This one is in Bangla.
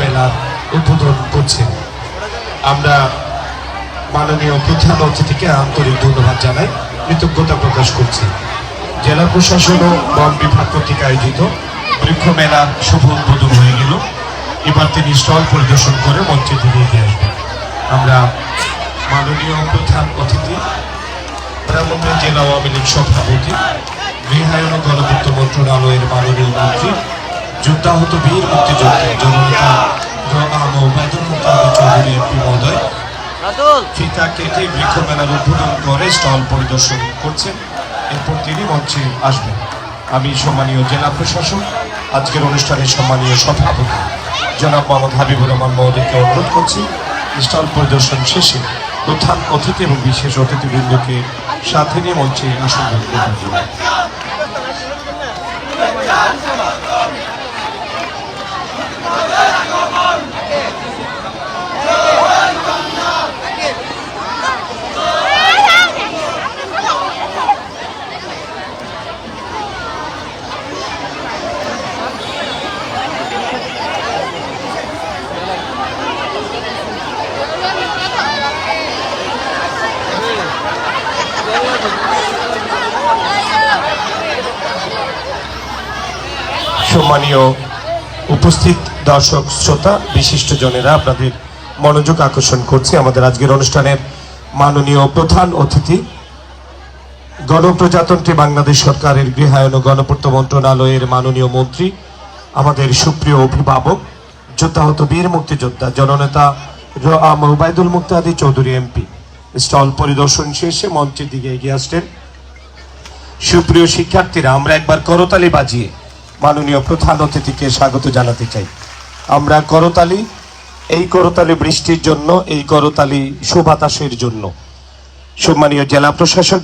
মেলার উদ্বোধন করছেন। আমরা মাননীয় প্রধান অতিথিকে আন্তরিক ধন্যবাদ জানাই, কৃতজ্ঞতা প্রকাশ করছি। জেলা প্রশাসন ও বন বিভাগ কর্তৃক আয়োজিত বৃক্ষ মেলার শুভ উদ্বোধন হয়ে গেল। এবার তিনি স্টল পরিদর্শন করে মঞ্চে দিকে এগিয়ে আসবেন। আমরা মাননীয় প্রধান অতিথি প্রধানমন্ত্রী জেলা আওয়ামী লীগ সভাপতি, গৃহায়ন গণপূর্ত মন্ত্রণালয়ের মাননীয় মন্ত্রী, যুদ্ধাহত বীর মুক্তিযোদ্ধা জননেতা ফিতা কেটে বৃক্ষ মেলার উদ্বোধন করে স্টল পরিদর্শন করছেন। এরপর তিনি মঞ্চে আসবেন। আমি সম্মানীয় জেলা প্রশাসক, আজকের অনুষ্ঠানে সম্মানীয় সভাপতি, জনাব মোহাম্মদ হাবিবুর রহমান মহোদয়কে অনুরোধ করছি, স্টল পরিদর্শন শেষে প্রধান অতিথি এবং বিশেষ অতিথিবৃন্দকে সাথে নিয়ে মঞ্চে আসন। সম্মানীয় উপস্থিত দর্শক, শ্রোতা, বিশিষ্ট জনেরা আপনাদের মনোযোগ আকর্ষণ করছে আমাদের আজকের অনুষ্ঠানের মাননীয় প্রধান অতিথি, গণপ্রজাতন্ত্রী বাংলাদেশ সরকারের গৃহায়ন ও গণপূর্ত মন্ত্রণালয়ের মাননীয় মন্ত্রী, আমাদের সুপ্রিয় অভিভাবক যোদ্ধাহত বীর মুক্তিযোদ্ধা, জননেতা ওবায়দুল মুক্তাদি চৌধুরী এমপি, স্টল পরিদর্শন শেষে মঞ্চের দিকে এগিয়ে আসছেন। সুপ্রিয় শিক্ষার্থীরা, আমরা একবার করতালি বাজিয়ে মাননীয় প্রধান অতিথিকে স্বাগত জানাতে চাই। আমরা করতালি, এই করতালি বৃষ্টির জন্য, এই করতালি সুবাতাসের জন্য। সম্মানীয় জেলা প্রশাসক